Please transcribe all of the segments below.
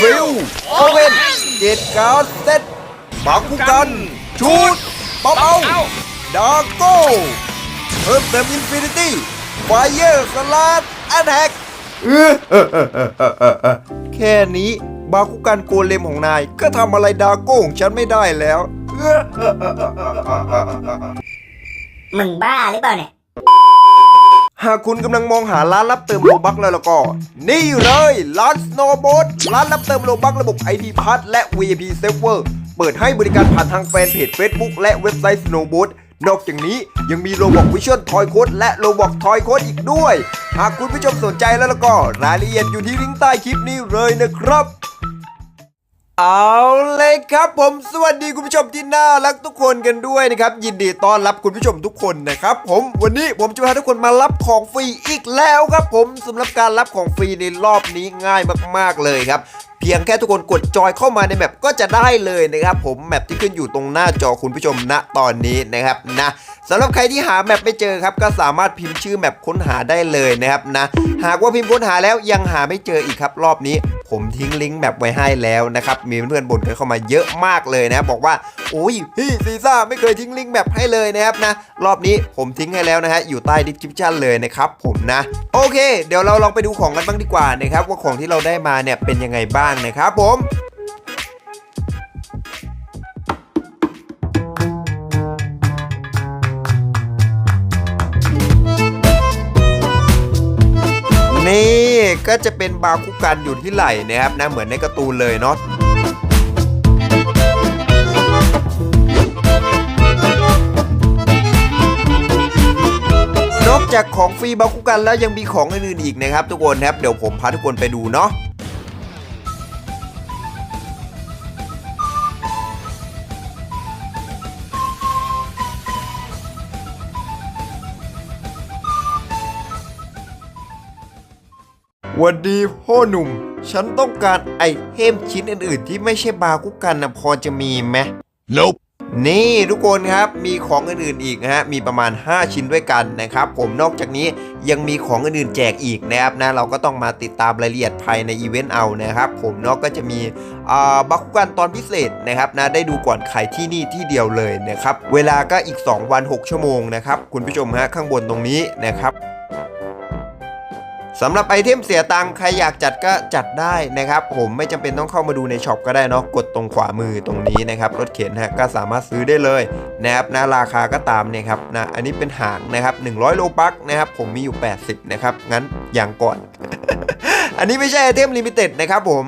ฟิลโอเวนเจ็ดการเซตบังคุกันชูดป๊อปเอาดาโก้เพิ่มเติมอินฟินิตี้ไฟเยอร์สลัดแอนแฮกแค่นี้บาคุกันโกเลมของนาย ก็ทำอะไรดาโก้ของฉันไม่ได้แล้ว มึงบ้าหรือเปล่าเนี่ย หากคุณกำลังมองหาร้านรับเติมโลบักแล้วล้วก็ นี่เลยร้าน Snowboard ร้านรับเติมโลบักระบบ ID p a s s และ VIP Server เปิดให้บริการผ่านทางแฟนเพจ Facebook และเว็บไซต์ Snowboard นอกจากนี้ยังมีโลบอกวิชวลทอยโค้ดและโลบอกทอยโค้ดอีกด้วย หากคุณผู้ชมสนใจแล้วล้วก็ รายละเอียดอยู่ที่ลิงก์ใต้คลิปนี้เลยนะครับ เอาเลยครับผมสวัสดีคุณผู้ชมที่น่ารักทุกคนกันด้วยนะครับ ยินดีต้อนรับคุณผู้ชมทุกคนนะครับผมวันนี้ผมจะพาทุกคนมารับของฟรีอีกแล้วครับผมสำหรับการรับของฟรีในรอบนี้ง่ายมากๆเลยครับเพียงแค่ทุกคนกดจอยเข้ามาในแมปก็จะได้เลยนะครับผมแมปที่ขึ้นอยู่ตรงหน้าจอคุณผู้ชมณตอนนี้นะครับนะสำหรับใครที่หาแมปไม่เจอครับก็สามารถพิมพ์ชื่อแมปค้นหาได้เลยนะครับนะหากว่าพิมพ์ค้นหาแล้วยังหาไม่เจออีกครับรอบนี้ ผมทิ้งลิงก์แมปไว้ให้แล้วนะครับ มีเพื่อนๆบ่นกันเข้ามาเยอะมากเลยนะ บอกว่าโอ้ยพี่ซีซ่าไม่เคยทิ้งลิงก์แมปให้เลยนะครับนะ รอบนี้ผมทิ้งให้แล้วนะฮะ อยู่ใต้ดิสคริปชันเลยนะครับผมนะ โอเค เดี๋ยวเราลองไปดูของกันบ้างดีกว่านะครับ ว่าของที่เราได้มาเนี่ยเป็นยังไงบ้างนะครับผม ก็จะเป็นบาคุกันอยู่ที่ไหล่นะครับนะเหมือนในการ์ตูนเลยเนาะนอกจากของฟรีบาคุกันแล้วยังมีของอื่นๆอีกนะครับทุกคนครับเดี๋ยวผมพาทุกคนไปดูเนาะ วันดีพ่อหนุ่ม ฉันต้องการไอเทมชิ้นอื่นๆ ที่ไม่ใช่บาคุกันนะพอจะมีไหม Nope. นี่ทุกคนครับมีของอื่นๆอีกนะฮะมีประมาณ 5 ชิ้นด้วยกันนะครับผมนอกจากนี้ยังมีของอื่นๆแจกอีกนะครับนะเราก็ต้องมาติดตามรายละเอียดภายในอีเวนต์เอานะครับผมเนอกก็จะมีอ่าบักกันตอนพิเศษนะครับนะได้ดูก่อนใครที่นี่ที่เดียวเลยนะครับเวลาก็อีก 2 วัน 6 ชั่วโมงนะครับคุณผู้ชมฮะข้างบนตรงนี้นะครับ สำหรับไอเทมเสียตังค์ใครอยากจัดก็จัดได้นะครับ ผมไม่จำเป็นต้องเข้ามาดูในช็อปก็ได้เนาะกดตรงขวามือตรงนี้นะครับ รถเข็นฮะก็สามารถซื้อได้เลยนะครับนะราคาก็ตามเนี่ยครับนะอันนี้เป็นหางนะครับ100 โลบักนะครับ ผมมีอยู่ 80 นะครับ งั้นอย่างก่อน อันนี้ไม่ใช่ไอเทมลิมิเต็ดนะครับผม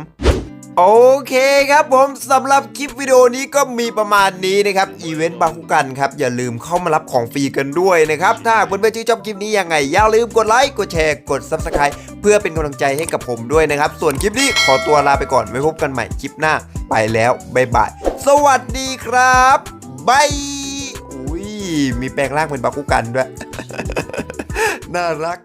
โอเคครับผมสำหรับคลิปวิดีโอนี้ก็มีประมาณนี้นะครับอีเวนต์บาคุกันครับ อย่าลืมเข้ามารับของฟรีกันด้วยนะครับ ถ้าเพื่อนๆที่ชอบคลิปนี้ยังไง อย่าลืมกดไลค์กดแชร์กด Subscribe เพื่อเป็นกำลังใจให้กับผมด้วยนะครับ ส่วนคลิปนี้ขอตัวลาไปก่อนไว้พบกันใหม่คลิปหน้า ไปแล้วบ๊ายบายสวัสดีครับบายอุ้ยมีแปลงร่างเป็นบาคุกันด้วย น่ารัก